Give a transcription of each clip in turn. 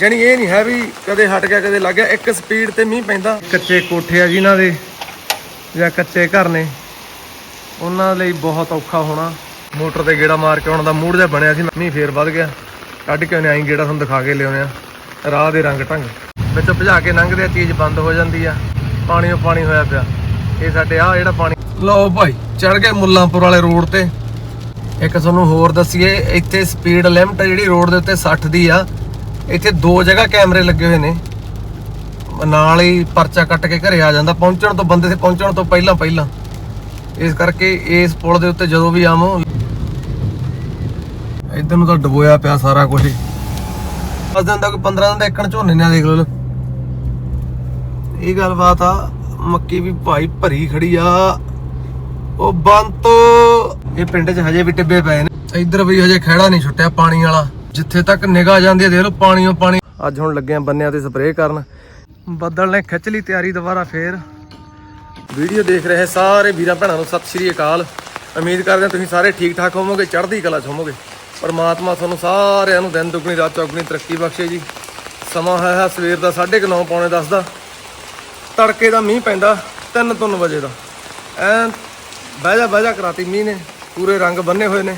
ਜਾਣੀ ਇਹ ਨਹੀਂ ਹੈ ਵੀ ਕਦੇ ਹਟ ਗਿਆ, ਕਦੇ ਲੱਗ ਗਿਆ, ਇੱਕ ਸਪੀਡ ਤੇ ਮੀਂਹ ਪੈਂਦਾ। ਕੱਚੇ ਕੋਠੇ ਆ ਜਿਨ੍ਹਾਂ ਦੇ, ਜਾਂ ਕੱਚੇ ਘਰ ਨੇ। ਉਹਨਾਂ ਲਈ ਬਹੁਤ ਔਖਾ ਹੋਣਾ। ਮੋਟਰ ਤੇ ਗੇੜਾ ਮਾਰ ਕੇ ਆਉਣ ਦਾ ਮੂਡ ਜਿਹਾ ਬਣਿਆ ਸੀ, ਮੀਂਹ ਫੇਰ ਵੱਧ ਗਿਆ। ਕੱਢ ਕੇ ਉਹਨੇ ਆਈ ਗੇੜਾ ਤੁਹਾਨੂੰ ਦਿਖਾ ਕੇ ਲਿਆਉਂਦੇ ਆ ਰਾਹ ਦੇ ਰੰਗ ਢੰਗ। ਵਿੱਚ ਭਜਾ ਕੇ ਲੰਘਦੇ ਆ, ਚੀਜ਼ ਬੰਦ ਹੋ ਜਾਂਦੀ ਆ। ਪਾਣੀ ਓ ਪਾਣੀ ਹੋਇਆ ਪਿਆ। ਇਹ ਸਾਡੇ ਆ ਜਿਹੜਾ ਪਾਣੀ ਲਓ ਭਾਈ ਚੜ ਗਏ ਮੁੱਲਾਂਪੁਰ ਵਾਲੇ ਰੋਡ ਤੇ। ਇੱਕ ਤੁਹਾਨੂੰ ਹੋਰ ਦੱਸੀਏ, ਇੱਥੇ ਸਪੀਡ ਲਿਮਟ ਜਿਹੜੀ ਰੋਡ ਦੇ ਉੱਤੇ 60 ਦੀ ਆ। ਇੱਥੇ ਦੋ ਜਗ੍ਹਾ ਕੈਮਰੇ ਲੱਗੇ ਹੋਏ ਨੇ। ਨਾਲ ਹੀ ਪਰਚਾ ਕੱਟ ਕੇ ਘਰੇ ਆ ਜਾਂਦਾ। ਪਹੁੰਚਣ ਤੋਂ ਬੰਦੇ ਤੇ ਪਹੁੰਚਣ ਤੋਂ ਪਹਿਲਾਂ ਪਹਿਲਾਂ। ਇਸ ਕਰਕੇ ਇਸ ਪੁਲ ਦੇ ਉੱਤੇ ਜਦੋਂ ਵੀ ਆਵੋ, ਇਧਰ ਨੂੰ ਤਾਂ ਡਬੋਇਆ ਪਿਆ ਸਾਰਾ ਕੁਝ ਹੀ। ਦਸ ਦਿਨ ਦਾ ਕੋਈ 15 ਦਿਨ ਦਾ ਇੱਕਣ ਝੋਨੇ ਨੇ ਦੇਖ ਲਓ। ਇਹ ਗੱਲਬਾਤ ਆ, ਮੱਕੀ ਵੀ ਭਾਈ ਭਰੀ ਖੜੀ ਆ। ਉਹ ਬੰਤ! ਇਹ ਪਿੰਡ 'ਚ ਹਜੇ ਵੀ ਟਿੱਬੇ ਪਏ ਨੇ। ਇੱਧਰ ਵੀ ਹਜੇ ਖਹਿੜਾ ਨਹੀਂ ਛੁੱਟਿਆ ਪਾਣੀ ਵਾਲਾ। ਜਿੱਥੇ ਤੱਕ ਨਿਗਾਹ ਜਾਂਦੀ ਹੈ ਦੇਖ ਲਓ ਪਾਣੀਓ ਪਾਣੀ। ਅੱਜ ਹੁਣ ਲੱਗੇ ਆ ਬੰਨਿਆਂ ਤੇ ਸਪਰੇਅ ਕਰਨ। ਬੱਦਲ ਨੇ ਖਿੱਚ ਲਈ ਤਿਆਰੀ ਦੁਬਾਰਾ ਫੇਰ। ਵੀਡੀਓ ਦੇਖ ਰਹੇ ਸਾਰੇ ਵੀਰਾਂ ਭੈਣਾਂ ਨੂੰ ਸਤਿ ਸ਼੍ਰੀ ਅਕਾਲ। ਉਮੀਦ ਕਰਦੇ ਹਾਂ ਤੁਸੀਂ ਸਾਰੇ ਠੀਕ ਠਾਕ ਹੋਵੋਗੇ ਚੜ੍ਹਦੀ ਕਲਾ 'ਚ ਹੋਵੋਗੇ। ਪਰਮਾਤਮਾ ਤੁਹਾਨੂੰ ਸਾਰਿਆਂ ਨੂੰ ਦਿਨ ਦੁਗਣੀ ਰਾਤ ਚੌਗਣੀ ਤਰੱਕੀ ਬਖਸ਼ੇ ਜੀ। ਸਮਾਂ ਹੈ ਹੈ ਸਵੇਰ ਦਾ 9:30 ਪੌਣੇ 10 ਦਾ। ਤੜਕੇ ਦਾ ਮੀਂਹ ਪੈਂਦਾ 3:00 ਵਜੇ ਦਾ। ਐਨ ਬਹਿ ਜਾ ਬਹਿ ਜਾ ਕਰਾਤੀ ਮੀਂਹ ਨੇ ਪੂਰੇ ਰੰਗ ਬੰਨੇ ਹੋਏ ਨੇ।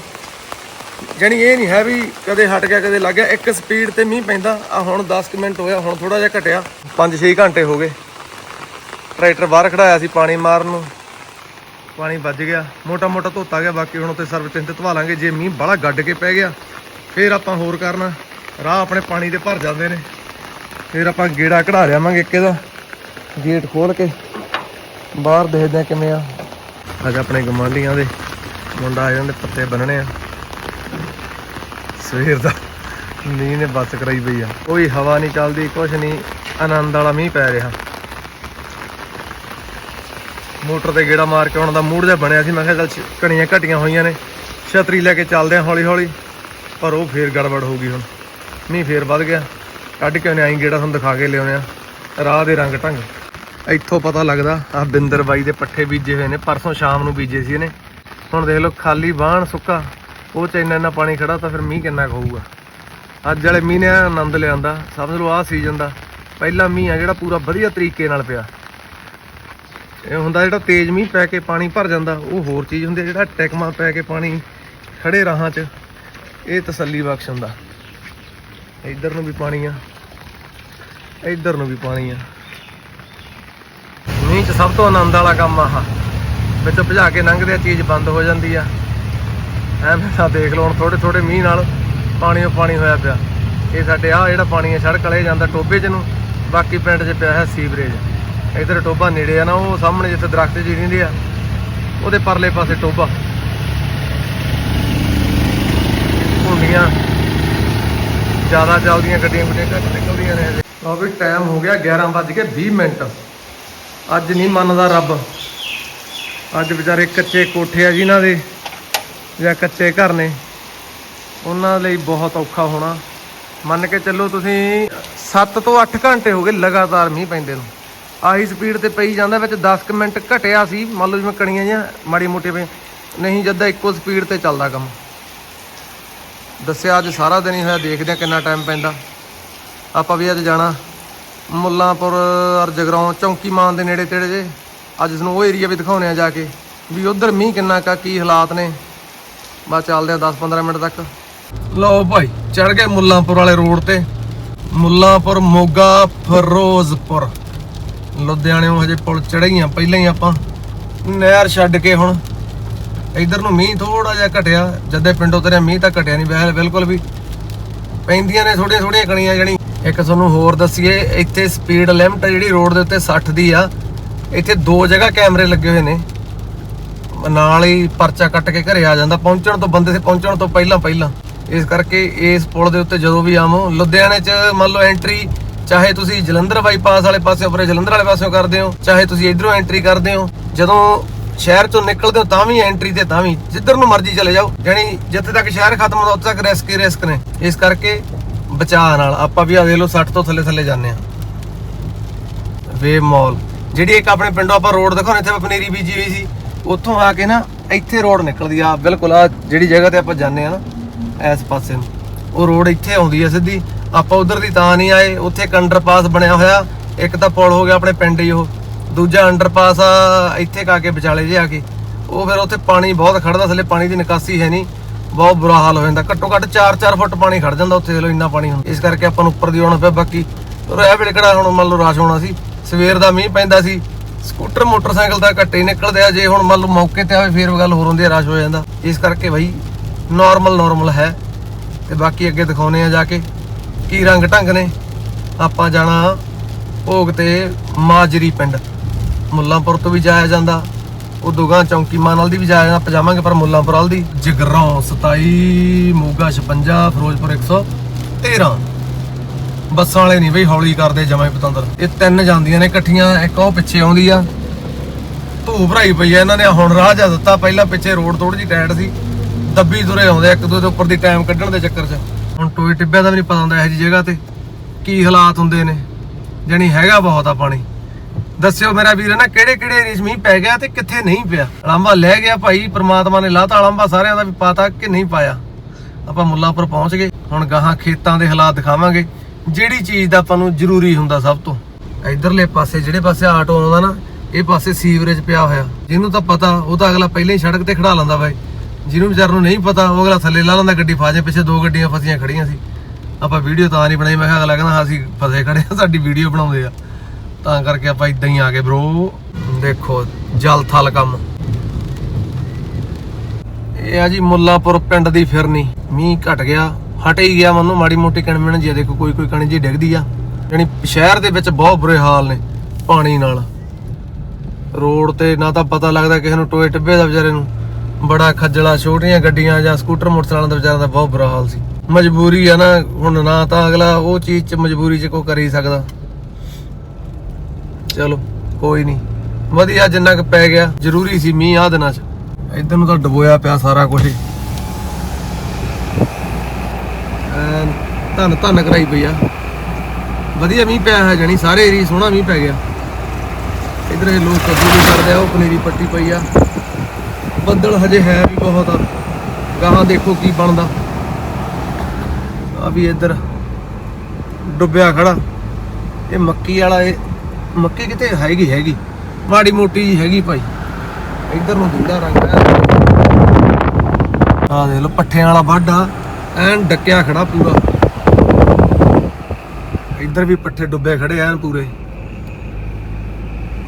ਜਾਣੀ ਇਹ ਨਹੀਂ ਹੈ ਵੀ ਕਦੇ ਹਟ ਗਿਆ, ਕਦੇ ਲੱਗ ਗਿਆ। ਇੱਕ ਸਪੀਡ ਤੇ ਮੀਂਹ ਪੈਂਦਾ। ਆ ਹੁਣ 10 ਕੁ ਮਿੰਟ ਹੋਇਆ, ਹੁਣ ਥੋੜਾ ਜਿਹਾ ਘਟਿਆ। 5-6 ਘੰਟੇ ਹੋ ਗਏ। ਟਰੈਕਟਰ ਬਾਹਰ ਖੜਾਇਆ ਸੀ ਪਾਣੀ ਮਾਰਨ ਨੂੰ। ਪਾਣੀ ਵੱਜ ਗਿਆ। ਮੋਟਾ ਮੋਟਾ ਧੋਤਾ ਗਿਆ। ਬਾਕੀ ਹੁਣ ਉੱਤੇ ਸਰਵਿਸ ਤੇ ਧਵਾ ਲਾਂਗੇ। ਜੇ ਮੀਂਹ ਬੜਾ ਗੱਡ ਕੇ ਪੈ ਗਿਆ, ਫੇਰ ਆਪਾਂ ਹੋਰ ਕਰਨਾ। ਰਾਹ ਆਪਣੇ ਪਾਣੀ ਦੇ ਭਰ ਜਾਂਦੇ ਨੇ। ਫੇਰ ਆਪਾਂ ਗੇੜਾ ਕਢਾ ਲਿਆਵਾਂਗੇ ਇੱਕ ਇਹਦਾ। ਗੇਟ ਖੋਲ ਕੇ। ਬਾਹਰ ਦੇਖਦੇ ਆ ਕਿਵੇਂ ਆ। ਅੱਜ ਆਪਣੇ ਗਮਾਂਡੀਆਂ ਦੇ ਮੁੰਡਾ ਆ ਜਾਂਦੇ, ਪੱਤੇ ਬੰਨਣੇ ਆ। ਸਵੇਰ ਦਾ। ਮੀਂਹ ਨੇ ਬੱਸ ਕਰਾਈ ਪਈ ਆ। ਕੋਈ ਹਵਾ ਨਹੀਂ ਚੱਲਦੀ, ਕੁਛ ਨਹੀਂ। ਆਨੰਦ ਵਾਲਾ ਮੀਂਹ ਪੈ ਰਿਹਾ। ਮੋਟਰ ਤੇ ਗੇੜਾ ਮਾਰ ਕੇ ਆਉਣ ਦਾ ਮੂਡ ਜਿਹਾ ਬਣਿਆ ਸੀ। ਮੈਂ ਕਿਹਾ ਚੱਲ ਛ- ਕਣੀਆਂ ਘਟੀਆਂ ਹੋਈਆਂ ਨੇ। ਛਤਰੀ ਲੈ ਕੇ ਚੱਲਦੇ ਆ ਹੌਲੀ ਹੌਲੀ ਪਰ ਉਹ ਫੇਰ ਗੜਬੜ ਹੋ ਗਈ ਹੁਣ। ਮੀਂਹ ਫੇਰ ਵੱਧ ਗਿਆ। ਕੱਢ ਕੇ ਉਹਨੇ ਆਈ ਗੇੜਾ ਤੁਹਾਨੂੰ ਦਿਖਾ ਕੇ ਲਿਆਉਂਦੇ ਆ ਰਾਹ ਦੇ ਰੰਗ ਢੰਗ। ਇੱਥੋਂ ਪਤਾ ਲੱਗਦਾ ਆ ਬਿੰਦਰ ਬਾਈ ਦੇ ਪੱਠੇ ਬੀਜੇ ਹੋਏ ਨੇ। ਪਰਸੋਂ ਸ਼ਾਮ ਨੂੰ ਬੀਜੇ ਸੀ ਇਹਨੇ। ਹੁਣ ਦੇਖ ਲਓ, ਖਾਲੀ ਬਾਣ ਸੁੱਕਾ। ਉਹ ਚ ਇੰਨਾ ਇੰਨਾ ਪਾਣੀ ਖੜਾ ਤਾਂ ਫਿਰ ਮੀਂਹ ਕਿੰਨਾ ਕੁ ਅੱਜ ਵਾਲੇ ਮੀਂਹ ਨੇ ਆਨੰਦ ਲਿਆਂਦਾ ਸਮਝ ਲਓ ਆਹ ਸੀਜ਼ਨ ਦਾ। ਪਹਿਲਾ ਮੀਂਹ ਆ ਜਿਹੜਾ ਪੂਰਾ ਵਧੀਆ ਤਰੀਕੇ ਨਾਲ ਪਿਆ। ਇਹ ਹੁੰਦਾ ਜਿਹੜਾ ਤੇਜ਼ ਮੀਂਹ ਪੈ ਕੇ ਪਾਣੀ ਭਰ ਜਾਂਦਾ, ਉਹ ਹੋਰ ਚੀਜ਼ ਹੁੰਦੀ ਜਿਹੜਾ ਟੈਕਮਾ ਪੈ ਕੇ ਪਾਣੀ ਖੜੇ ਰਾਹਾਂ 'ਚ, ਇਹ ਤਸੱਲੀ ਬਖਸ਼ ਹੁੰਦਾ। ਇੱਧਰ ਨੂੰ ਵੀ ਪਾਣੀ ਆ, ਇੱਧਰ ਨੂੰ ਵੀ ਪਾਣੀ ਆ। ਮੀਂਹ 'ਚ ਸਭ ਤੋਂ ਆਨੰਦ ਵਾਲਾ ਕੰਮ ਆਹ, ਵਿੱਚ ਭਜਾ ਕੇ ਲੰਘਦੇ ਆ, ਚੀਜ਼ ਬੰਦ ਹੋ ਜਾਂਦੀ ਆ। ਐਵੇਂ ਤਾਂ ਦੇਖ ਲਓ ਹੁਣ ਥੋੜੇ ਥੋੜੇ ਮੀਂਹ ਨਾਲ ਪਾਣੀ ਓ ਪਾਣੀ ਹੋਇਆ ਪਿਆ। ਇਹ ਸਾਡੇ ਆ ਜਿਹੜਾ ਪਾਣੀ ਹੈ, ਸੜਕ ਵਾਲੇ ਜਾਂਦਾ ਟੋਬੇ 'ਚ ਨੂੰ, ਬਾਕੀ ਪਿੰਡ 'ਚ ਪਿਆ ਹੈ ਸੀਵਰੇਜ। ਇਧਰ ਟੋਬਾ ਨੇੜੇ ਆ ਨਾ, ਉਹ ਸਾਹਮਣੇ ਜਿੱਥੇ ਦਰਖਤ ਜੀ ਰਹਿੰਦੇ ਆ, ਉਹਦੇ ਪਰਲੇ ਪਾਸੇ ਟੋਬਾ ਹੁੰਦੀਆਂ ਜ਼ਿਆਦਾ ਚੱਲਦੀਆਂ, ਗੱਡੀਆਂ ਗੁੱਡੀਆਂ ਘੱਟ ਨਿਕਲਦੀਆਂ ਨੇ ਲਓ ਵੀ ਟਾਈਮ ਹੋ ਗਿਆ 11 ਵੱਜ ਕੇ 20 ਮਿੰਟ। ਅੱਜ ਨਹੀਂ ਮੰਨਦਾ ਰੱਬ। ਅੱਜ ਵਿਚਾਰੇ ਕੱਚੇ ਕੋਠੇ ਆ ਜੀ ਇਹਨਾਂ ਦੇ। ਜਾਂ ਕੱਚੇ ਘਰ ਨੇ, ਉਹਨਾਂ ਲਈ ਬਹੁਤ ਔਖਾ ਹੋਣਾ। ਮੰਨ ਕੇ ਚੱਲੋ ਤੁਸੀਂ 7 ਤੋਂ 8 ਘੰਟੇ ਹੋ ਗਏ ਲਗਾਤਾਰ ਮੀਂਹ ਪੈਂਦੇ ਨੂੰ। ਆਹੀ ਸਪੀਡ ਤੇ ਪਈ ਜਾਂਦਾ, ਵਿੱਚ 10 ਕੁ ਮਿੰਟ ਘਟਿਆ ਸੀ, ਮੰਨ ਲਓ ਜਿਵੇਂ ਕਣੀਆਂ ਜਾਂ ਮਾੜੀ ਮੋਟੀ ਪਈ ਨਹੀਂ ਜਦਾਂ ਇੱਕੋ ਸਪੀਡ ਤੇ ਚੱਲਦਾ ਕੰਮ। ਦੱਸਿਆ ਅੱਜ ਸਾਰਾ ਦਿਨ ਹੀ ਹੋਇਆ, ਦੇਖਦੇ ਆ ਕਿੰਨਾ ਟਾਈਮ ਪੈਂਦਾ। ਆਪਾਂ ਵੀ ਅੱਜ ਜਾਣਾ, ਮੁੱਲਾਂਪੁਰ ਔਰ ਜਗਰਾਉਂ ਚੌਂਕੀ ਮਾਨ ਦੇ ਨੇੜੇ ਤੇੜੇ ਜੇ। ਅੱਜ ਤੁਹਾਨੂੰ ਉਹ ਏਰੀਆ ਵੀ ਦਿਖਾਉਣੇ ਆ ਜਾ ਕੇ, ਵੀ ਉਧਰ ਮੀਂਹ ਕਿੰਨਾ ਕਾ ਕੀ ਹਾਲਾਤ ਨੇ। ਬਸ ਚੱਲਦੇ ਆ 10-15 ਮਿੰਟ ਤੱਕ। ਲਓ ਭਾਈ ਚੜ ਗਏ ਮੁੱਲਾਂਪੁਰ ਵਾਲੇ ਰੋਡ ਤੇ। ਮੁੱਲਾਂਪੁਰ, ਮੋਗਾ, ਫਿਰੋਜ਼ਪੁਰ। ਲੁਧਿਆਣੇੋਂ ਹਜੇ ਪੁਲ ਚੜ੍ਹੇ ਪਹਿਲਾਂ ਹੀ ਆਪਾਂ। ਨਹਿਰ ਛੱਡ ਕੇ ਹੁਣ। ਇਧਰ ਨੂੰ ਮੀਂਹ ਥੋੜਾ ਜਿਹਾ ਘਟਿਆ, ਜਦੇ ਪਿੰਡੋਂ ਤੇਰੇ ਮੀਂਹ ਤਾਂ ਘਟਿਆ ਨਹੀਂ ਬਹਿਲ, ਬਿਲਕੁਲ ਵੀ। ਪੈਂਦੀਆਂ ਨੇ ਥੋੜੀਆਂ ਥੋੜੀਆਂ ਕਣੀਆਂ ਜਣੀ ਇੱਕ ਤੁਹਾਨੂੰ ਹੋਰ ਦੱਸੀਏ, ਇੱਥੇ ਸਪੀਡ ਲਿਮਟ ਜਿਹੜੀ ਰੋਡ ਦੇ ਉੱਤੇ 60 ਦੀ ਆ। ਇੱਥੇ ਦੋ ਜਗ੍ਹਾ ਕੈਮਰੇ ਲੱਗੇ ਹੋਏ ਨੇ। ਨਾਲ ਹੀ ਪਰਚਾ ਕੱਟ ਕੇ ਘਰੇ ਆ ਜਾਂਦਾ, ਪਹੁੰਚਣ ਤੋਂ ਬੰਦੇ ਤੇ ਪਹੁੰਚਣ ਤੋਂ ਪਹਿਲਾਂ ਪਹਿਲਾਂ। ਇਸ ਕਰਕੇ ਇਸ ਪੁਲ ਦੇ ਉੱਤੇ ਜਦੋਂ ਵੀ ਆਵੋ, ਲੁਧਿਆਣੇ 'ਚ ਮੰਨ ਲਓ ਐਂਟਰੀ ਚਾਹੇ ਤੁਸੀਂ ਜਲੰਧਰ ਬਾਈਪਾਸ ਵਾਲੇ ਪਾਸੇ ਉਪਰੇ ਜਲੰਧਰ ਵਾਲੇ ਪਾਸਿਓਂ ਕਰਦੇ ਹੋ, ਚਾਹੇ ਤੁਸੀਂ ਇਧਰੋਂ ਐਂਟਰੀ ਕਰਦੇ ਹੋ, ਜਦੋਂ ਸ਼ਹਿਰ ਚੋਂ ਨਿਕਲਦੇ ਹੋ ਤਾਂ ਵੀ ਐਂਟਰੀ ਤੇ, ਤਾਂ ਵੀ, ਜਿੱਧਰ ਨੂੰ ਮਰਜ਼ੀ ਚਲੇ ਜਾਓ। ਯਾਨੀ ਜਿੱਥੇ ਤੱਕ ਸ਼ਹਿਰ ਖਤਮ ਹੁੰਦਾ, ਉੱਥੇ ਤੱਕ ਰਿਸਕ ਹੀ ਰਿਸਕ ਨੇ। ਇਸ ਕਰਕੇ ਬਚਾਅ ਨਾਲ ਆਪਾਂ ਵੀ ਆ ਦੇਖ ਲਓ 60 ਤੋਂ ਥੱਲੇ ਥੱਲੇ ਜਾਂਦੇ ਆ ਵੇ ਮਾਲ, ਜਿਹੜੀ ਇੱਕ ਆਪਣੇ ਪਿੰਡੋਂ ਆਪਾਂ ਰੋਡ ਦਿਖਾਉਣੇ ਇੱਥੇ ਪਨੀਰੀ ਬੀਜੀ ਹੋਈ ਸੀ। ਉੱਥੋਂ ਆ ਕੇ ਨਾ ਇੱਥੇ ਰੋਡ ਨਿਕਲਦੀ ਆ, ਬਿਲਕੁਲ ਆ ਜਿਹੜੀ ਜਗ੍ਹਾ ਤੇ ਆਪਾਂ ਜਾਂਦੇ ਆ ਨਾ, ਇਸ ਪਾਸੇ ਨੂੰ। ਉਹ ਰੋਡ ਇੱਥੇ ਆਉਂਦੀ ਆ ਸਿੱਧੀ। ਆਪਾਂ ਉਧਰ ਦੀ ਤਾਂ ਨਹੀਂ ਆਏ, ਉੱਥੇ ਇੱਕ ਅੰਡਰਪਾਸ ਬਣਿਆ ਹੋਇਆ। ਇੱਕ ਤਾਂ ਪੁਲ ਹੋ ਗਿਆ ਆਪਣੇ ਪਿੰਡ ਹੀ ਉਹ। ਦੂਜਾ ਅੰਡਰਪਾਸ ਆ, ਇੱਥੇ ਕਾ ਕੇ ਵਿਚਾਲੇ ਜੇ ਆ ਕੇ। ਉਹ ਫਿਰ ਉੱਥੇ ਪਾਣੀ ਬਹੁਤ ਖੜਦਾ, ਥੱਲੇ ਪਾਣੀ ਦੀ ਨਿਕਾਸੀ ਹੈ ਨਹੀਂ। ਬਹੁਤ ਬੁਰਾ ਹਾਲ ਹੋ ਜਾਂਦਾ। ਘੱਟੋ ਘੱਟ 4-4 ਫੁੱਟ ਪਾਣੀ ਖੜ ਜਾਂਦਾ ਉੱਥੇ, ਚਲੋ ਇੰਨਾ ਪਾਣੀ ਹੁੰਦਾ। ਇਸ ਕਰਕੇ ਆਪਾਂ ਨੂੰ ਉੱਪਰ ਦੀ ਆਉਣਾ ਪਿਆ, ਬਾਕੀ ਰਹਿ ਵੇਲੇ ਕਿਹੜਾ ਹੁਣ ਮੰਨ ਲਓ ਰਸ਼ ਹੋਣਾ ਸੀ। ਸਵੇਰ ਦਾ ਮੀਂਹ ਪੈਂਦਾ ਸੀ। ਸਕੂਟਰ ਮੋਟਰਸਾਈਕਲ ਤਾਂ ਘੱਟੇ ਹੀ ਨਿਕਲਦੇ ਆ। ਜੇ ਹੁਣ ਮੰਨ ਲਓ ਮੌਕੇ ਤੇ ਆਵੇ, ਫੇਰ ਗੱਲ ਹੋਰ ਹੁੰਦੀ ਆ, ਰਸ਼ ਹੋ ਜਾਂਦਾ। ਇਸ ਕਰਕੇ ਭਾਈ ਨਾਰਮਲ ਨਾਰਮਲ ਹੈ। ਤੇ ਬਾਕੀ ਅੱਗੇ ਦਿਖਾਉਨੇ ਆ ਜਾ ਕੇ ਕੀ ਰੰਗ ਢੰਗ ਨੇ। ਆਪਾਂ ਜਾਣਾ ਭੋਗ ਤੇ ਮਾਜਰੀ ਪਿੰਡ। ਮੁੱਲਾਂਪੁਰ ਤੋਂ ਵੀ ਜਾਇਆ ਜਾਂਦਾ। ਉਹ ਦੁਗਾ ਚੌਂਕੀ ਮਾਂ ਦੀ ਵੀ ਜਾਇਆ ਜਾਂਦਾ। ਪਜਾਵਾਂਗੇ ਪਰ ਮੁੱਲਾਂਪੁਰ ਵਾਲ ਦੀ। ਜਗਰੋਂ 27 ਮੋਗਾ 56 ਫਿਰੋਜ਼ਪੁਰ 113 ਬੱਸਾਂ ਵਾਲੇ ਨਹੀਂ ਬਈ, ਹੌਲੀ ਕਰਦੇ ਜਮਾਂ ਹੀ ਪਤੰਦਰ। ਇਹ ਤਿੰਨ ਜਾਂਦੀਆਂ ਨੇ ਇਕੱਠੀਆਂ, ਇੱਕ ਉਹ ਪਿੱਛੇ ਆਉਂਦੀ ਆ। ਧੂ ਭਰਾਈ ਪਈ ਆ ਇਹਨਾਂ ਨੇ, ਹੁਣ ਰਾਹ ਜਾ ਦਿੱਤਾ, ਪਹਿਲਾਂ ਪਿੱਛੇ ਰੋਡ ਥੋੜੀ ਜਿਹੀ ਟਾਈਟ ਸੀ। ਦੱਬੀ ਤੁਰੇ ਆਉਂਦੇ ਇੱਕ ਦੂਜੇ ਦੇ ਉੱਪਰ ਦੀ ਟਾਈਮ ਕੱਢਣ ਦੇ ਚੱਕਰ 'ਚ। ਹੁਣ ਟੋਏ ਟਿੱਬਿਆਂ ਦਾ ਵੀ ਨਹੀਂ ਪਤਾ ਹੁੰਦਾ ਇਹੋ ਜਿਹੀ ਜਗ੍ਹਾ ਤੇ, ਕੀ ਹਾਲਾਤ ਹੁੰਦੇ ਨੇ। ਜਾਣੀ ਹੈਗਾ ਬਹੁਤ ਆ ਪਾਣੀ। ਦੱਸਿਓ ਮੇਰਾ ਵੀਰ ਨਾ ਕਿਹੜੇ ਕਿਹੜੇ ਏਰੀਏ ਮੀਂਹ ਪੈ ਗਿਆ ਤੇ ਕਿੱਥੇ ਨਹੀਂ ਪਿਆ? ਅਲੰਬਾ ਲੈ ਗਿਆ ਭਾਈ, ਪ੍ਰਮਾਤਮਾ ਨੇ ਲਾਤਾ ਅਲੰਬਾ ਸਾਰਿਆਂ ਦਾ ਵੀ ਪਾਤਾ ਕਿ ਨਹੀਂ ਪਾਇਆ। ਆਪਾਂ ਮੁੱਲਾਂਪੁਰ ਪਹੁੰਚ ਗਏ, ਹੁਣ ਗਾਹਾਂ ਖੇਤਾਂ ਦੇ ਹਾਲਾਤ ਦਿਖਾਵਾਂਗੇ। ਜਿਹੜੀ ਚੀਜ਼ ਦਾ ਆਪਾਂ ਨੂੰ ਜ਼ਰੂਰੀ ਹੁੰਦਾ ਸਭ ਤੋਂ। ਇਧਰਲੇ ਪਾਸੇ, ਜਿਹੜੇ ਪਾਸੇ ਆਟੋ ਆਉਂਦਾ ਨਾ, ਇਹ ਪਾਸੇ ਸੀਵਰੇਜ ਪਿਆ ਹੋਇਆ। ਜਿਹਨੂੰ ਤਾਂ ਪਤਾ, ਉਹ ਤਾਂ ਅਗਲਾ ਪਹਿਲਾਂ ਹੀ ਸੜਕ ਤੇ ਖੜਾ ਲੈਂਦਾ ਬਾਈ। ਜਿਹਨੂੰ ਵਿਚਾਰ ਨੂੰ ਨਹੀਂ ਪਤਾ, ਉਹ ਅਗਲਾ ਥੱਲੇ ਲਾ ਲੈਂਦਾ ਗੱਡੀ, ਫਾਜੇ ਪਿੱਛੇ ਦੋ ਗੱਡੀਆਂ ਫਸੀਆਂ ਖੜੀਆਂ ਸੀ। ਆਪਾਂ ਵੀਡੀਓ ਤਾਂ ਨਹੀਂ ਬਣਾਈ, ਮੈਂ ਕਿਹਾ ਅਗਲਾ ਕਹਿੰਦਾ ਹਾਂ ਅਸੀਂ ਫਸੇ ਖੜੇ ਆ ਸਾਡੀ ਵੀਡੀਓ ਬਣਾਉਂਦੇ ਆ। ਤਾਂ ਕਰਕੇ ਆਪਾਂ ਇਦਾਂ ਹੀ ਆ ਗਏ ਬ్రో ਦੇਖੋ, ਜਲ ਥਲ ਕੰਮ। ਇਹ ਆ ਜੀ ਮੁੱਲਾਪੁਰ ਪਿੰਡ ਦੀ ਫਿਰਨੀ। ਮੀਂਹ ਘਟ ਗਿਆ। ਹਟ ਹੀ ਗਿਆ ਮੈਨੂੰ, ਮਾੜੀ ਮੋਟੀ ਕਣਮਣ ਜੀ ਦੇਖੋ ਕੋਈ ਕੋਈ ਕਣ ਜੀ ਡਿੱਗਦੀ ਆ। ਯਾਨੀ ਸ਼ਹਿਰ ਦੇ ਵਿੱਚ ਬਹੁਤ ਬੁਰੇ ਹਾਲ ਨੇ, ਪਾਣੀ ਨਾਲ। ਰੋਡ ਤੇ ਨਾ ਤਾਂ ਪਤਾ ਲੱਗਦਾ ਕਿਸੇ ਨੂੰ ਟੋਏ ਟਿੱਬੇ ਦਾ ਵਿਚਾਰੇ ਨੂੰ। ਬੜਾ ਖੱਜਲਾ, ਛੋਟੀਆਂ ਗੱਡੀਆਂ ਜਾਂ ਸਕੂਟਰ, ਮੋਟਰਸਾਈਕਲਾਂ ਦਾ ਵਿਚਾਰਿਆਂ ਦਾ ਬਹੁਤ ਬੁਰਾ ਹਾਲ ਸੀ। ਮਜਬੂਰੀ ਆ ਨਾ, ਹੁਣ ਨਾ ਤਾਂ ਅਗਲਾ ਉਹ ਚੀਜ਼ 'ਚ ਮਜਬੂਰੀ 'ਚ ਕੋਈ ਕਰ ਹੀ ਸਕਦਾ। ਚਲੋ, ਕੋਈ ਨਹੀਂ। ਵਧੀਆ ਜਿੰਨਾ ਕੁ ਪੈ ਗਿਆ, ਜ਼ਰੂਰੀ ਸੀ ਮੀਂਹ ਆ ਦਿਨਾਂ 'ਚ। ਇਧਰ ਨੂੰ ਤਾਂ ਡਬੋਇਆ ਪਿਆ ਸਾਰਾ ਕੁਝ ਹੀ ਐਨ, ਧੰਨ ਧੰਨ ਕਰਾਈ ਪਈ ਆ। ਵਧੀਆ ਮੀਂਹ ਪਿਆ ਹੈ ਜਾਨੀ ਸਾਰੇ ਏਰੀਆ ਸੋਹਣਾ ਮੀਂਹ ਪੈ ਗਿਆ। ਇਧਰ ਇਹ ਲੋਕ ਕੱਦੂ ਵੀ ਕਰਦੇ ਆ, ਉਹ ਪਨੀਰੀ ਪੱਟੀ ਪਈ ਆ। ਬੱਦਲ ਹਜੇ ਹੈ ਵੀ ਬਹੁਤ ਆ। ਗਾਹਾਂ ਦੇਖੋ ਕੀ ਬਣਦਾ। ਆ ਵੀ ਇੱਧਰ ਡੁੱਬਿਆ ਖੜਾ। ਇਹ ਮੱਕੀ ਵਾਲਾ ਇਹ, ਮੱਕੀ ਕਿਤੇ ਹੈਗੀ ਹੈਗੀ। ਮਾੜੀ ਮੋਟੀ ਜੀ ਹੈਗੀ ਭਾਈ। ਇੱਧਰ ਨੂੰ ਦੂੜਾ ਰੰਗ ਹੈ ਆ ਦੇਖ ਲਓ, ਪੱਠਿਆਂ ਵਾਲਾ ਵਾਢਾ ਐਨ ਡੱਕਿਆ ਖੜਾ ਪੂਰਾ। ਇੱਧਰ ਵੀ ਪੱਠੇ ਡੁੱਬੇ ਖੜੇ ਐਨ ਪੂਰੇ।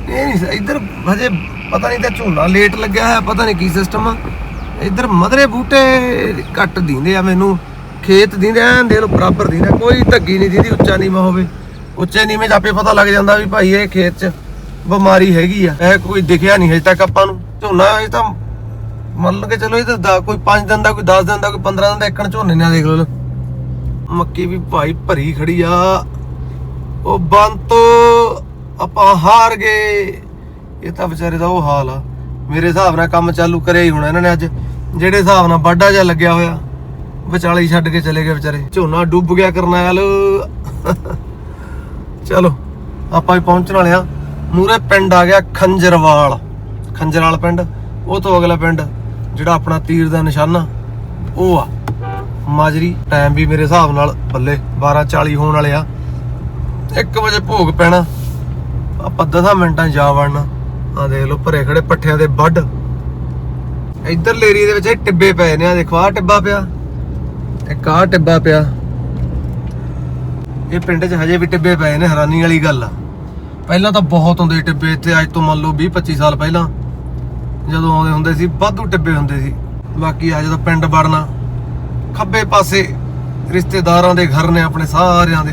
ਇਹ ਨਹੀਂ ਇੱਧਰ ਹਜੇ ਪਤਾ ਨਹੀਂ ਤਾਂ ਝੋਨਾ ਲੇਟ ਲੱਗਿਆ ਹੈ ਪਤਾ ਨਹੀਂ ਕੀ ਸਿਸਟਮ ਆ। ਇੱਧਰ ਮਧਰੇ ਬੂਟੇ ਘੱਟ ਦਿੰਦੇ ਆ ਮੈਨੂੰ। ਖੇਤ ਦਿੰਦੇ ਐਨ ਦੇ ਬਰਾਬਰ ਦਿੰਦੇ ਕੋਈ ਧੱਗੀ ਨਹੀਂ ਦਿੰਦੀ, ਉੱਚਾ ਨੀਵਾਂ ਹੋਵੇ। ਉੱਚੇ ਨੀਵੇਂ ਜਾਪੇ ਪਤਾ ਲੱਗ ਜਾਂਦਾ ਵੀ ਭਾਈ ਇਹ ਖੇਤ 'ਚ ਬਿਮਾਰੀ ਹੈਗੀ ਆ। ਇਹ ਕੋਈ ਦਿਖਿਆ ਨਹੀਂ ਹਜੇ ਤੱਕ ਆਪਾਂ ਨੂੰ। ਝੋਨਾ ਇਹ ਤਾਂ ਮੰਨ ਕੇ ਚਲੋ ਇਹ ਤਾਂ ਕੋਈ 5 ਦਿਨ ਦਾ, ਕੋਈ 10 ਦਿਨ ਦਾ, ਕੋਈ 15 ਦਿਨ ਦਾ ਇੱਕਣ ਝੋਨੇ ਨਾਲ ਦੇਖ ਲਓ ਮੱਕੀ ਵੀ ਭਾਈ ਭਰੀ ਖੜੀ ਆ। ਉਹ ਬੰਤ ਆਪਾਂ ਹਾਰ ਗਏ। ਇਹ ਤਾਂ ਵਿਚਾਰੇ ਦਾ ਉਹ ਹਾਲ ਆ। ਮੇਰੇ ਹਿਸਾਬ ਨਾਲ ਕੰਮ ਚਾਲੂ ਕਰਿਆ ਹੀ ਹੋਣਾ ਇਹਨਾਂ ਨੇ ਅੱਜ। ਜਿਹੜੇ ਹਿਸਾਬ ਨਾਲ ਬਾਡਾ ਜਿਹਾ ਲੱਗਿਆ ਹੋਇਆ। ਵਿਚਾਲੇ ਛੱਡ ਕੇ ਚਲੇ ਗਏ ਵਿਚਾਰੇ। ਝੋਨਾ ਡੁੱਬ ਗਿਆ ਕਰਨੈਲ। ਚਲੋ, ਆਪਾਂ ਵੀ ਪਹੁੰਚਣ ਵਾਲੇ ਆ। ਮੂਰੇ ਪਿੰਡ ਆ ਗਿਆ ਖੰਜਰਵਾਲ। ਖੰਜਰਵਾਲ ਪਿੰਡ। ਉਹ ਤੋਂ ਅਗਲਾ ਪਿੰਡ। ਜਿਹੜਾ ਆਪਣਾ ਤੀਰ ਦਾ ਨਿਸ਼ਾਨਾ, ਉਹ ਆ। ਮਾਜਰੀ ਟਾਈਮ ਵੀ ਮੇਰੇ ਹਿਸਾਬ ਨਾਲ ਬੱਲੇ 12:40 ਹੋਣ ਵਾਲੇ ਆ। 1 ਵਜੇ ਭੋਗ ਪੈਣਾ। ਆਪਾਂ 10 ਮਿੰਟਾਂ ਜਾ ਵੜਨਾ। ਆ ਦੇਖ ਲਓ ਭਰੇ ਖੜੇ ਪੱਠਿਆਂ ਦੇ ਵੱਢ। ਇੱਧਰ ਲੇਰੀ ਦੇ ਵਿੱਚ ਇਹ ਟਿੱਬੇ ਪਏ ਨੇ। ਆ ਦੇਖੋ ਆ ਟਿੱਬਾ ਪਿਆ। ਇੱਕ ਆ ਟਿੱਬਾ ਪਿਆ। ਇਹ ਪਿੰਡ 'ਚ ਹਜੇ ਵੀ ਟਿੱਬੇ ਪਏ ਨੇ, ਹੈਰਾਨੀ ਵਾਲੀ ਗੱਲ ਆ। ਪਹਿਲਾਂ ਤਾਂ ਬਹੁਤ ਹੁੰਦੇ ਟਿੱਬੇ ਇੱਥੇ। ਅੱਜ ਤੋਂ ਮੰਨ ਲਓ 20 25 ਸਾਲ ਪਹਿਲਾਂ। ਜਦੋਂ ਆਉਂਦੇ ਹੁੰਦੇ ਸੀ, ਵਾਧੂ ਟਿੱਬੇ ਹੁੰਦੇ ਸੀ। ਬਾਕੀ ਆ ਜਦੋਂ ਪਿੰਡ ਵੜਨਾ, ਖੱਬੇ ਪਾਸੇ ਰਿਸ਼ਤੇਦਾਰਾਂ ਦੇ ਘਰ ਨੇ ਆਪਣੇ ਸਾਰਿਆਂ ਦੇ।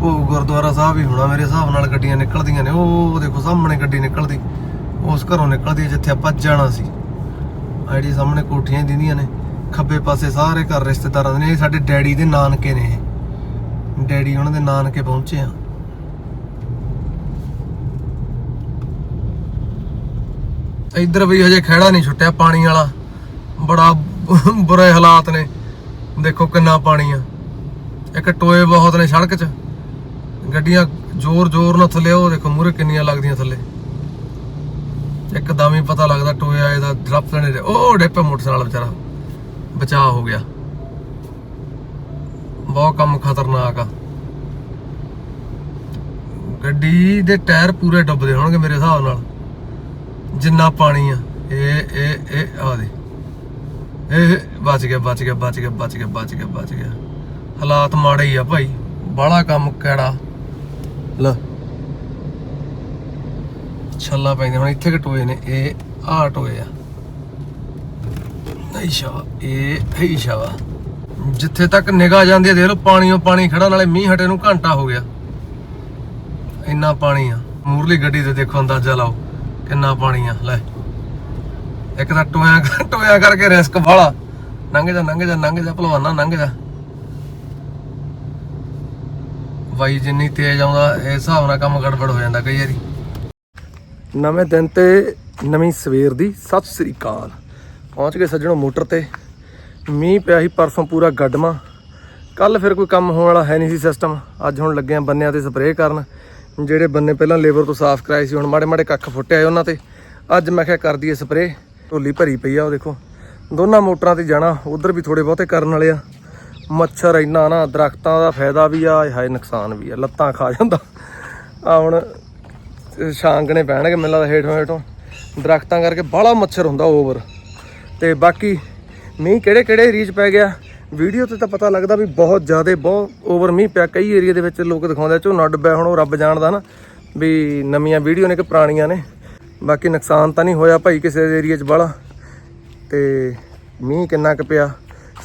ਉਹ ਗੁਰਦੁਆਰਾ ਸਾਹਿਬ ਹੀ ਹੋਣਾ ਮੇਰੇ ਹਿਸਾਬ ਨਾਲ, ਗੱਡੀਆਂ ਨਿਕਲਦੀਆਂ ਨੇ। ਉਹ ਦੇਖੋ, ਸਾਹਮਣੇ ਗੱਡੀ ਨਿਕਲਦੀ। ਉਸ ਘਰੋਂ ਨਿਕਲਦੀ ਜਿੱਥੇ ਆਪਾਂ ਜਾਣਾ ਸੀ। ਆਈਡੀ ਸਾਹਮਣੇ ਕੋਠੀਆਂ ਦਿੰਦੀਆਂ ਨੇ। ਖੱਬੇ ਪਾਸੇ ਸਾਰੇ ਘਰ ਰਿਸ਼ਤੇਦਾਰਾਂ ਦੇ ਨੇ। ਇਹ ਸਾਡੇ ਡੈਡੀ ਦੇ ਨਾਨਕੇ ਨੇ ਇਹ। ਡੈਡੀ ਉਹਨਾਂ ਦੇ ਨਾਨਕੇ ਪਹੁੰਚੇ ਆ। ਇੱਧਰ ਵੀ ਹਜੇ ਖਹਿੜਾ ਨਹੀਂ ਛੁੱਟਿਆ, ਪਾਣੀ ਵਾਲਾ। ਬੜਾ ਬੁਰੇ ਹਾਲਾਤ ਨੇ। ਦੇਖੋ ਕਿੰਨਾ ਪਾਣੀ ਆ। ਇੱਕ ਟੋਏ ਬਹੁਤ ਨੇ ਸੜਕ 'ਚ। ਗੱਡੀਆਂ ਜ਼ੋਰ ਜ਼ੋਰ ਨਾਲ ਥੱਲੇ, ਉਹ ਦੇਖੋ ਮੂਰੇ ਕਿੰਨੀਆਂ ਲੱਗਦੀਆਂ ਥੱਲੇ। ਇੱਕਦਮ ਹੀ ਪਤਾ ਲੱਗਦਾ ਟੋਇਆ ਆਏ ਡਰਪ ਲੈਣੇ ਉਹ ਡੇਪੇ ਮੋਟਰਸਾਈਕਲ ਵਿਚਾਰਾ। ਬਚਾ ਹੋ ਗਿਆ। ਬਹੁਤ ਕੰਮ ਖਤਰਨਾਕ ਆ। ਗੱਡੀ ਦੇ ਟਾਇਰ ਪੂਰੇ ਡੁੱਬਦੇ ਹੋਣਗੇ ਮੇਰੇ ਹਿਸਾਬ ਨਾਲ। ਜਿੰਨਾ ਪਾਣੀ ਆ, ਇਹ ਇਹ ਇਹ ਆ ਦੇ। ਇਹ ਬਚ ਗਿਆ ਬਚ ਗਿਆ ਬਚ ਗਿਆ ਬਚ ਗਿਆ ਬਚ ਗਿਆ ਬਚ ਗਿਆ। ਹਾਲਾਤ ਮਾੜੇ ਹੀ ਆ ਭਾਈ। ਬਾਹਲਾ ਕੰਮ ਕਿਹੜਾ। ਲੈ। ਛੱਲਾ ਪੈਂਦੇ ਹੁਣ ਇੱਥੇ ਘਟੋਏ ਨੇ, ਇਹ ਆ ਟੋਏ ਆ। ਅੱਛਾ ਇਹ ਅੱਛਾ ਵਾ ਜਿੱਥੇ ਤੱਕ ਨਿਗਾਹ ਜਾਂਦੀ ਹੈ ਦੇਖ ਲਓ, ਪਾਣੀਓ ਪਾਣੀ ਖੜਾ, ਨਾਲੇ ਮੀਂਹ ਹਟੇ ਨੂੰ ਘੰਟਾ ਹੋ ਗਿਆ। ਇੰਨਾ ਪਾਣੀ ਆ। ਮੂਰਲੀ ਗੱਡੀ ਤੇ ਦੇਖੋ, ਅੰਦਾਜ਼ਾ ਲਾਓ। ਕਿੰਨਾ ਪਾਣੀ ਆ, ਲੈ। ਇੱਕ ਤਾਂ ਟੋਇਆ ਟੋਇਆ ਕਰਕੇ ਰਿਸਕ ਵਾਲਾ। ਲੰਘ ਜਾ ਲੰਘ ਜਾ ਲੰਘ ਜਾ, ਭਲਵਾਨਾ, ਲੰਘ ਜਾ। ਵਾਈ ਜਿੰਨੀ ਤੇਜ਼ ਆਉਂਦਾ ਇਸ ਹਿਸਾਬ ਨਾਲ ਕੰਮ ਗੜਬੜ ਹੋ ਜਾਂਦਾ ਕਈ ਵਾਰੀ। ਨਵੇਂ ਦਿਨ ਤੇ ਨਵੀਂ ਸਵੇਰ ਦੀ। ਸਤਿ ਸ੍ਰੀ ਅਕਾਲ। ਪਹੁੰਚ ਗਏ ਸੱਜਣੋ ਮੋਟਰ ਤੇ। ਮੀਂਹ ਪਿਆ ਸੀ, ਪਰਸੋਂ ਪੂਰਾ ਗੱਡਮਾ ਕੱਲ ਫਿਰ ਕੋਈ ਕੰਮ ਹੋਣ ਵਾਲਾ ਹੈ ਨਹੀਂ ਸੀ ਸਿਸਟਮ ਅੱਜ ਹੁਣ ਲੱਗੇ ਆ ਬੰਨਿਆਂ ਤੇ ਸਪਰੇਅ ਕਰਨ। ਜਿਹੜੇ ਬੰਨੇ ਪਹਿਲਾਂ ਲੇਬਰ ਤੋਂ ਸਾਫ਼ ਕਰਾਏ ਸੀ, ਹੁਣ ਮਾੜੇ ਮਾੜੇ ਕੱਖ ਫੁੱਟੇ ਆਏ ਉਹਨਾਂ ਤੇ। ਅੱਜ ਮੈਂ ਕਿਹਾ ਕਰ ਦਈਏ ਸਪਰੇਅ ਢੋਲੀ ਭਰੀ ਪਈ ਆ ਉਹ ਦੇਖੋ। ਦੋਨਾਂ ਮੋਟਰਾਂ ਤੇ ਜਾਣਾ, ਉਧਰ ਵੀ ਥੋੜੇ ਬਹੁਤੇ ਕਰਨ ਵਾਲੇ ਆ। ਮੱਛਰ ਇੰਨਾ ਨਾ, ਦਰਖਤਾਂ ਦਾ ਫਾਇਦਾ ਵੀ ਆ, ਹਾਏ ਨੁਕਸਾਨ ਵੀ ਆ, ਲੱਤਾਂ ਖਾ ਜਾਂਦਾ। ਆ ਹੁਣ ਛਾਂਗਣੇ ਪੈਣਗੇ ਮੈਨੂੰ ਲੱਗਦਾ ਹੇਠੋਂ ਹੇਠੋਂ। ਦਰਖਤਾਂ ਕਰਕੇ ਬਾਹਲਾ ਮੱਛਰ ਹੁੰਦਾ ਓਵਰ ਤੇ ਬਾਕੀ ਮੀਂਹ ਕਿਹੜੇ ਕਿਹੜੇ ਏਰੀਆ 'ਚ ਪੈ ਗਿਆ। ਵੀਡੀਓ ਤੇ ਤਾਂ ਪਤਾ ਲੱਗਦਾ ਵੀ ਬਹੁਤ ਜ਼ਿਆਦਾ ਬਹੁਤ ਓਵਰ ਮੀਂਹ ਪਿਆ। ਕਈ ਏਰੀਆ ਦੇ ਵਿੱਚ ਲੋਕ ਦਿਖਾਉਂਦੇ ਝੋਨਾ ਡੁੱਬਿਆ ਹੁਣ ਉਹ ਰੱਬ ਜਾਣਦਾ ਨਾ ਵੀ ਨਵੀਆਂ ਵੀਡੀਓ ਨੇ ਕਿ ਪੁਰਾਣੀਆਂ ਨੇ। ਬਾਕੀ ਨੁਕਸਾਨ ਤਾਂ ਨਹੀਂ ਹੋਇਆ ਭਾਈ ਕਿਸੇ ਦੇ ਏਰੀਆ 'ਚ ਬਾਹਲਾ। ਤੇ ਮੀਂਹ ਕਿੰਨਾ ਕੁ ਪਿਆ।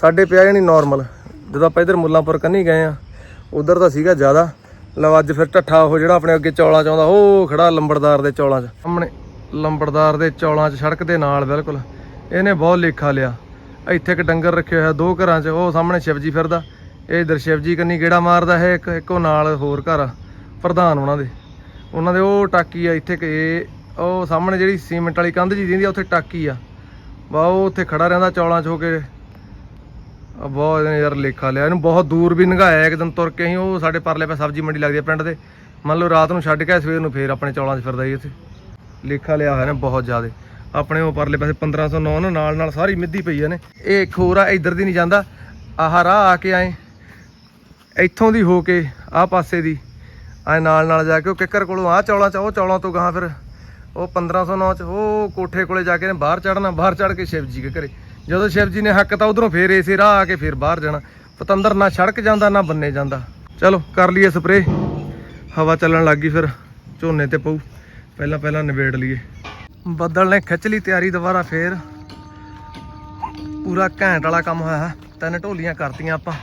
ਸਾਡੇ ਪਿਆ ਜਾਨੀ ਨਾਰਮਲ ਜਦੋਂ ਆਪਾਂ ਇਧਰ ਮੁੱਲਾਂਪੁਰ ਕੰਨੀ ਗਏ ਆ, ਉਧਰ ਤਾਂ ਸੀਗਾ ਜ਼ਿਆਦਾ। ਲਓ ਅੱਜ ਫਿਰ ਢੱਠਾ ਉਹ ਜਿਹੜਾ ਆਪਣੇ ਅੱਗੇ ਚੌਲਾਂ ਚ ਆਉਂਦਾ, ਉਹ ਖੜਾ ਲੰਬੜਦਾਰ ਦੇ ਚੌਲਾਂ 'ਚ। ਸਾਹਮਣੇ ਲੰਬੜਦਾਰ ਦੇ ਚੌਲਾਂ 'ਚ ਸੜਕ ਦੇ ਨਾਲ ਬਿਲਕੁਲ। ਇਹਨੇ ਬਹੁਤ ਲੇਖਾ ਲਿਆ। ਇੱਥੇ ਇੱਕ ਡੰਗਰ ਰੱਖਿਆ ਹੋਇਆ, ਦੋ ਘਰਾਂ 'ਚ, ਉਹ ਸਾਹਮਣੇ ਸ਼ਿਵਜੀ ਫਿਰਦਾ। ਇਹ ਇਧਰ ਸ਼ਿਵਜੀ ਕੰਨੀ ਗੇੜਾ ਮਾਰਦਾ ਹੈ, ਇੱਕ ਇੱਕ ਉਹ ਨਾਲ ਹੋਰ ਘਰ ਪ੍ਰਧਾਨ ਉਹਨਾਂ ਦੇ। ਉਹਨਾਂ ਦੇ ਉਹ ਟਾਕੀ ਆ, ਇੱਥੇ ਕਿ ਉਹ ਸਾਹਮਣੇ ਜਿਹੜੀ ਸੀਮੈਂਟ ਵਾਲੀ ਕੰਧ ਜੀ ਦਿੰਦੀ ਆ, ਉੱਥੇ ਟਾਕੀ ਆ। ਵਾ, ਉਹ ਉੱਥੇ ਖੜਾ ਰਹਿੰਦਾ ਚੌਲਾਂ 'ਚ ਹੋ ਕੇ। ਆ, ਬਹੁਤ ਯਾਰ ਲੇਖਾ ਲਿਆ, ਇਹਨੂੰ ਬਹੁਤ ਦੂਰ ਵੀ ਨਗਾਇਆ, ਇੱਕ ਦਿਨ ਤੁਰ ਕੇ ਅਸੀਂ, ਉਹ ਸਾਡੇ ਪਰਲੇ ਪਾ ਸਬਜ਼ੀ ਮੰਡੀ ਲੱਗਦੀ ਆ ਪਿੰਡ ਦੇ। ਮੰਨ ਲਓ ਰਾਤ ਨੂੰ ਛੱਡ ਕੇ ਸਵੇਰ ਨੂੰ ਫੇਰ ਆਪਣੇ ਚੌਲਾਂ 'ਚ ਫਿਰਦਾ ਜੀ ਇੱਥੇ। ਲੇਖਾ ਲਿਆ ਹੋਇਆ ਨੇ ਬਹੁਤ ਜ਼ਿਆਦਾ। ਆਪਣੇ ਉਹ ਪਰਲੇ ਪਾਸੇ 1509 ਨਾ ਨਾਲ ਨਾਲ ਸਾਰੀ ਮਿੱਧੀ ਪਈ ਆ ਨੇ। ਇਹ ਇੱਕ ਹੋਰ ਆ, ਇੱਧਰ ਦੀ ਨਹੀਂ ਜਾਂਦਾ। ਆਹ ਰਾਹ ਆ ਕੇ ਆਏ। ਇੱਥੋਂ ਦੀ ਹੋ ਕੇ ਆਹ ਪਾਸੇ ਦੀ। ਆਏ ਨਾਲ ਨਾਲ ਜਾ ਕੇ ਉਹ ਕਿੱਕਰ ਕੋਲੋਂ ਆਹ ਚੌਲਾਂ 'ਚ, ਉਹ ਚੌਲਾਂ ਤੋਂ ਗਾਂ ਫਿਰ ਉਹ 1509 ਚ, ਉਹ ਕੋਠੇ ਕੋਲੇ ਜਾ ਕੇ ਨੇ ਬਾਹਰ ਚੜਨਾ ਬਾਹਰ ਚੜ ਕੇ ਸ਼ਿਵ ਜੀ ਦੇ ਘਰੇ। ਜਦੋਂ ਸ਼ਿਵ ਜੀ ਨੇ ਹੱਕ ਤਾਂ ਉਧਰੋਂ ਫੇਰ ਇਸੇ ਰਾਹ ਆ ਕੇ ਫੇਰ ਬਾਹਰ ਜਾਣਾ। ਪਤੰਦਰ ਨਾ ਸੜਕ ਜਾਂਦਾ, ਨਾ ਬੰਨੇ ਜਾਂਦਾ। ਚਲੋ, ਕਰ ਲਈਏ ਸਪਰੇ ਹਵਾ ਚੱਲਣ ਲੱਗੀ ਫਿਰ, ਝੋਨੇ ਤੇ ਪਊ। ਪਹਿਲਾਂ ਪਹਿਲਾਂ ਨਿਬੇੜ ਲਈਏ। ਬੱਦਲ ਨੇ ਖਿੱਚ ਲਈ ਤਿਆਰੀ ਦੁਬਾਰਾ ਫੇਰ। ਪੂਰਾ ਘੈਂਟ ਵਾਲਾ ਕੰਮ ਹੋਇਆ ਤਿੰਨ ਢੋਲੀਆਂ ਕਰਤੀਆਂ ਆਪਾਂ।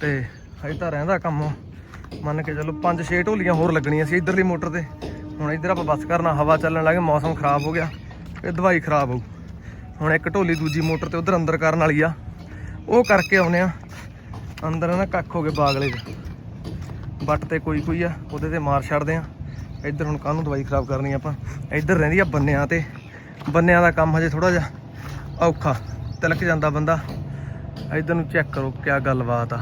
ਤੇ ਹਜੇ ਤਾਂ ਰਹਿੰਦਾ ਕੰਮ ਮੰਨ ਕੇ ਚਲੋ 5-6 ਢੋਲੀਆਂ ਹੋਰ ਲੱਗਣੀਆਂ ਸੀ ਇਧਰਲੀ ਮੋਟਰ ਤੇ। ਹੁਣ ਇਧਰ ਆਪਾਂ ਬੱਸ ਕਰਨਾ, ਹਵਾ ਚੱਲਣ ਲੱਗੇ ਮੌਸਮ ਖਰਾਬ ਹੋ ਗਿਆ। ਇਹ ਦਵਾਈ ਖਰਾਬ ਹੋਊ। ਹੁਣ ਇੱਕ ਢੋਲੀ ਦੂਜੀ ਮੋਟਰ ਤੇ ਉਧਰ ਅੰਦਰ ਕਰਨ ਵਾਲੀ ਆ। ਉਹ ਕਰਕੇ ਆਉਨੇ ਆ ਅੰਦਰ ਨਾ ਕੱਖ ਹੋ ਗਏ ਬਾਗਲੇ ਦੇ ਬੱਟ ਤੇ ਕੋਈ ਕੋਈ ਆ, ਉਹਦੇ ਤੇ ਮਾਰ ਛੱਡਦੇ ਆ ਇੱਧਰ ਹੁਣ ਕਾਹਨੂੰ ਦਵਾਈ ਖਰਾਬ ਕਰਨੀ ਆਪਾਂ। ਇੱਧਰ ਰਹਿੰਦੀ ਆ ਬੰਨਿਆਂ ਤੇ। ਬੰਨਿਆਂ ਦਾ ਕੰਮ ਹਜੇ ਥੋੜਾ ਜਿਹਾ ਔਖਾ। ਤਿਲਕ ਜਾਂਦਾ ਬੰਦਾ। ਇੱਧਰ ਨੂੰ ਚੈੱਕ ਕਰੋ ਕਿਆ ਗੱਲਬਾਤ ਆ।